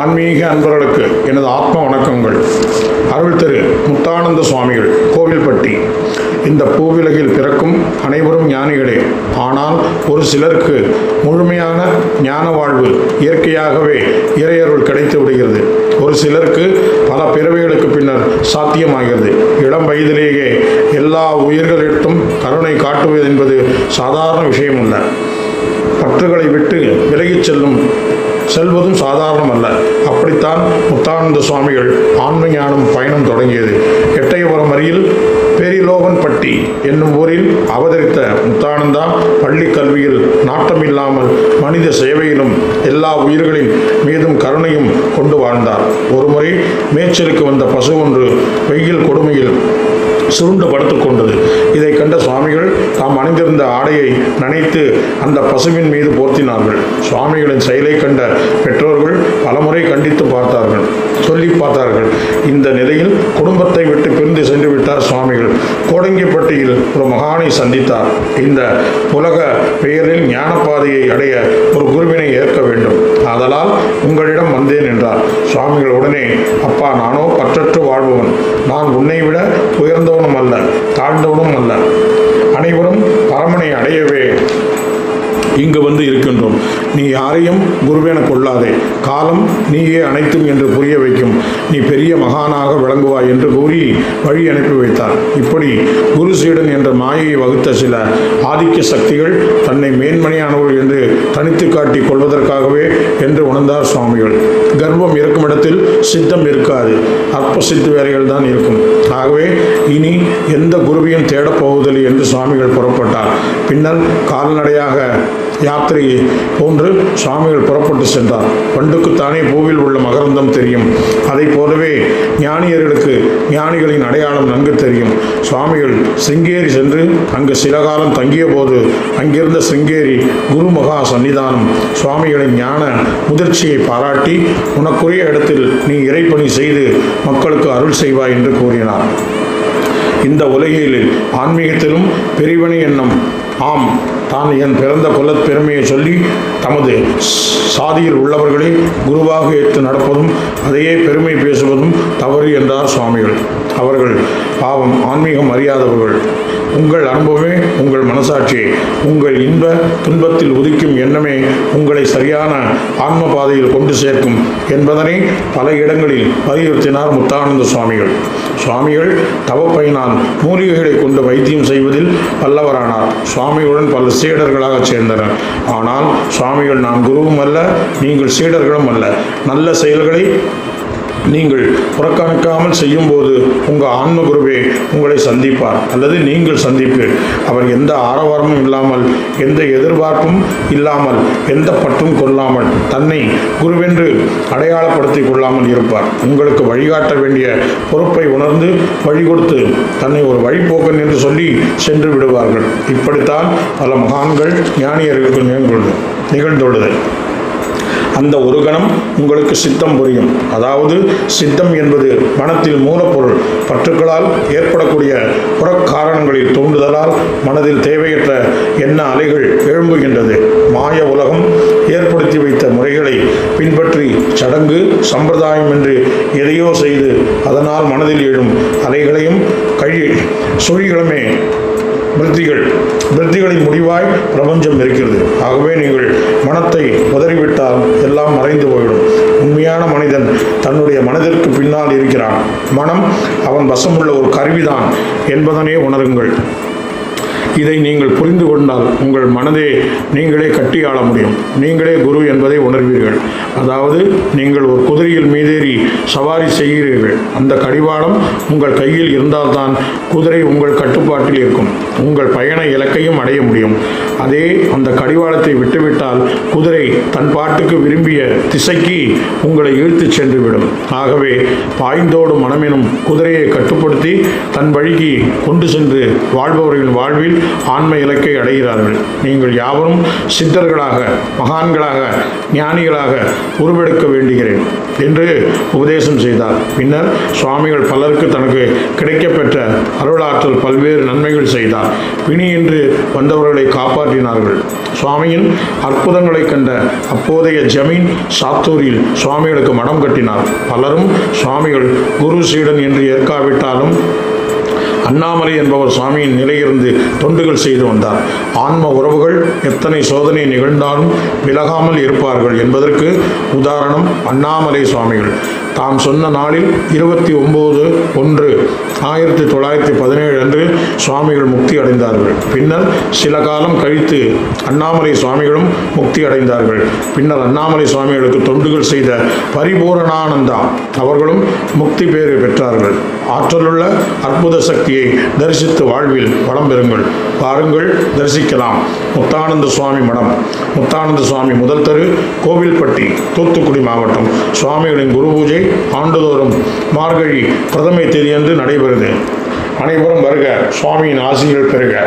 ஆன்மீக அன்பர்களுக்கு எனது ஆத்ம வணக்கங்கள். அருள் திரு முத்தானந்த சுவாமிகள் கோவில்பட்டி. இந்த பூவிலகில் பிறக்கும் அனைவரும் ஞானிகளே ஆனால் ஒரு சிலருக்கு முழுமையான ஞான வாழ்வு இயற்கையாகவே இறையருள் கிடைத்து விடுகிறது. ஒரு சிலருக்கு பல பிறவிகளுக்கு பின்னர் சாத்தியமாகிறது. இளம் வயதிலேயே எல்லா உயிர்களிடத்தும் கருணை காட்டுவது என்பது சாதாரண விஷயம் அல்ல பற்றுகளை விட்டு விலகிச் செல்லும் செல்வதும் சாதாரணம் அல்ல அப்படித்தான் முத்தானந்த சுவாமிகள் ஆன்ம ஞானம் பயணம் தொடங்கியது. எட்டயபுரம் அருகில் பெரிலோகன்பட்டி என்னும் ஊரில் அவதரித்த முத்தானந்தா பள்ளி கல்வியில் நாட்டமில்லாமல் மனித சேவையிலும் எல்லா உயிர்களின் மீதும் கருணையும் கொண்டு வாழ்ந்தார். ஒருமுறை மேய்ச்சலுக்கு வந்த பசு ஒன்று வெயில் கொடுமையில் சுருண்டு படுத்துக் கொண்டது. இதை கண்ட சுவாமிகள் தாம் அணிந்திருந்த ஆடையை நனைத்து அந்த பசுவின் மீது போர்த்தினார்கள். சுவாமிகளின் செயலை கண்ட பெற்றோர்கள் பலமுறை கண்டித்து பார்த்தார்கள். சொல்லி பார்த்தார்கள் இந்த நிலையில் குடும்பத்தை விட்டு பிரிந்து சென்று விட்டார் சுவாமிகள். கோடங்கிப்பட்டியில் ஒரு மகானை சந்தித்தார். இந்த உலக பெயரில் ஞானப்பாதையை அடைய ஒரு குருவினை ஏற்க வேண்டும். ஆதலால் உங்களிடம் வந்தேன் என்றார். சுவாமிகள் உடனே அப்பா நானோ பற்றற்று வாழ்பவன். நான் உன்னை விட உயர்ந்தவனும் அல்ல தாழ்ந்தவனும் அல்ல. அனைவரும் பரமனை அடையவே. இங்கு வந்து இருக்கின்றோம். நீ யாரையும் குருவேன கொள்ளாதே. காலம் நீயே அனைத்தும் என்று புரிய வைக்கும். நீ பெரிய மகானாக விளங்குவாய் என்று கூறி வழி அனுப்பி வைத்தார். இப்படி குரு சீடன் என்ற மாயையை வகுத்த சில ஆதிக்க சக்திகள் தன்னை மேன்மணியானவர்கள் என்று தனித்து காட்டிக் கொள்வதற்காகவே என்று உணர்ந்தார் சுவாமிகள். கர்ப்பம் இருக்கும் இடத்தில் சித்தம் இருக்காது. அற்ப சித்து வேலைகள் தான் இருக்கும். ஆகவே இனி எந்த குருவையும் தேடப்போவதில்லை என்று சுவாமிகள் புறப்பட்டார். பின்னர் கால்நடையாக யாத்திரையை போன்று சுவாமிகள் புறப்பட்டு சென்றார். பண்டுக்குத்தானே பூவில் உள்ள மகரந்தம் தெரியும். அதை போலவே ஞானியர்களுக்கு ஞானிகளின் அடையாளம் நன்கு தெரியும். சுவாமிகள் சிங்கேரி சென்று அங்கு சில காலம் தங்கிய போது அங்கிருந்த சிங்கேரி குரு மகா சன்னிதானம் சுவாமிகளின் ஞான முதிர்ச்சியை பாராட்டி உனக்குரிய இடத்தில் நீ இறைப்பணி செய்து மக்களுக்கு அருள் செய்வாய் என்று கூறினார். இந்த உலகில் ஆன்மீகத்திலும் பெரியவனை எண்ணம் ஆம் தான் என் பிறந்த குலத் பெருமையை சொல்லி தமது சாதியில் உள்ளவர்களை குருவாக ஏற்று நடப்பதும் அதையே பெருமை பேசுவதும் தவறு என்றார் சுவாமிகள். அவர்கள் பாவம் ஆன்மீகம் அறியாதவர்கள். உங்கள் அனுபவமே உங்கள் மனசாட்சியே உங்கள் இன்ப துன்பத்தில் உதிக்கும் எண்ணமே உங்களை சரியான ஆன்ம பாதையில் கொண்டு சேர்க்கும் என்பதனை பல இடங்களில் வலியுறுத்தினார் முத்தானந்த சுவாமிகள். சுவாமிகள் தவப்பயனால் மூலிகைகளை கொண்டு வைத்தியம் செய்வதில் வல்லவரானார். சுவாமிகளுடன் பல சீடர்களாக சேர்ந்தனர். ஆனால் சுவாமிகள் நான் குருவும் அல்ல நீங்கள் சீடர்களும் அல்ல. நல்ல செயல்களை நீங்கள் புறக்கணிக்காமல் செய்யும்போது உங்கள் ஆன்ம குருவே உங்களை சந்திப்பார். அல்லது நீங்கள் சந்திப்பீர். அவர் எந்த ஆரவாரமும் இல்லாமல் எந்த எதிர்பார்ப்பும் இல்லாமல் எந்த பற்றும் கொள்ளாமல் தன்னை குருவென்று அடையாளப்படுத்திக் கொள்ளாமல் இருப்பார். உங்களுக்கு வழிகாட்ட வேண்டிய பொறுப்பை உணர்ந்து வழி கொடுத்து தன்னை ஒரு வழிபோக்கன் என்று சொல்லி சென்று விடுவார்கள். இப்படித்தான் பல மகான்கள் ஞானியர்களுக்கு நிகழ்ந்துள்ளது நிகழ்ந்துள்ளது அந்த ஒரு கணம் உங்களுக்கு சித்தம் புரியும். அதாவது சித்தம் என்பது மனத்தில் மூலப்பொருள். பற்றுக்களால் ஏற்படக்கூடிய புறக்காரணங்களில் தூண்டுதலால் மனதில் தேவையற்ற எண்ண அலைகள் எழும்புகின்றது. மாய உலகம் ஏற்படுத்தி வைத்த முறைகளை பின்பற்றி சடங்கு சம்பிரதாயம் என்று எதையோ செய்து அதனால் மனதில் எழும் அலைகளையும் கழி சுழிகளுமே விருத்திகள் விருத்திகளின் முடிவாய் பிரபஞ்சம் இருக்கிறது. ஆகவே நீங்கள் மனத்தை உதறிவிட்டால் எல்லாம் மறைந்து போய்விடும் உண்மையான மனிதன் தன்னுடைய மனதிற்கு பின்னால் இருக்கிறான். மனம் அவன் வசமுள்ள ஒரு கருவிதான் என்பதனே உணருங்கள். இதை நீங்கள் புரிந்து கொண்டால் உங்கள் மனதை நீங்களே கட்டி ஆள முடியும். நீங்களே குரு என்பதை உணர்வீர்கள். அதாவது நீங்கள் ஒரு குதிரையில் மீதேறி சவாரி செய்கிறீர்கள். அந்த கடிவாளம் உங்கள் கையில் இருந்தால்தான் குதிரை உங்கள் கட்டுப்பாட்டில் இருக்கும். உங்கள் பயண இலக்கையும் அடைய முடியும். அதே அந்த கடிவாளத்தை விட்டுவிட்டால் குதிரை தன் பாட்டுக்கு விரும்பிய திசைக்கு உங்களை இழுத்துச் சென்றுவிடும். ஆகவே பாய்ந்தோடும் மனமெனும் குதிரையை கட்டுப்படுத்தி தன் வழிக்கு கொண்டு சென்று வாழ்பவர்களின் வாழ்வில் ஆன்ம இலக்கை அடைகிறார்கள். நீங்கள் யாவரும் சித்தர்களாக மகான்களாக ஞானிகளாக உருவெடுக்க வேண்டுகிறேன் என்று உபதேசம் செய்தார். பின்னர் சுவாமிகள் பலருக்கு தனக்கு கிடைக்கப்பெற்ற அருளாற்றல் பல்வேறு நன்மைகள் செய்தார். பிணியின்றி வந்தவர்களை காப்பாற்றினார்கள். சுவாமியின் அற்புதங்களை கண்ட அப்போதைய ஜமீன் சாத்தூரில் சுவாமிகளுக்கு மடம் கட்டினார். பலரும் சுவாமிகள் குரு சீடன் என்று ஏற்காவிட்டாலும் அண்ணாமலை என்பவர் சுவாமியின் நிலையிலிருந்து தொண்டுகள் செய்து வந்தார். ஆன்ம உறவுகள் எத்தனை சோதனை நிகழ்ந்தாலும் விலகாமல் இருப்பார்கள் என்பதற்கு உதாரணம் அண்ணாமலை சுவாமிகள். தாம் சொன்ன நாளில் இருபத்தி ஒம்பது ஒன்று ஆயிரத்தி தொள்ளாயிரத்தி பதினேழு அன்று சுவாமிகள் முக்தி அடைந்தார்கள். பின்னர் சில காலம் கழித்து அண்ணாமலை சுவாமிகளும் முக்தி அடைந்தார்கள். பின்னர் அண்ணாமலை சுவாமிகளுக்கு தொண்டுகள் செய்த பரிபூரணானந்தா அவர்களும் முக்தி பேறு பெற்றார்கள். ஆற்றலுள்ள அற்புத சக்தியை தரிசித்து வாழ்வில் வளம் பெறுங்கள். பாருங்கள் தரிசிக்கலாம். முத்தானந்த சுவாமி மடம். முத்தானந்த சுவாமி முதல் தெரு கோவில்பட்டி தூத்துக்குடி மாவட்டம். சுவாமிகளின் குரு பூஜை ஆண்டுதோறும் மார்கழி பிரதமை தேதியன்று நடைபெறுது. அனைவரும் வருக. சுவாமியின் ஆசிரியர்கள் பெறுக.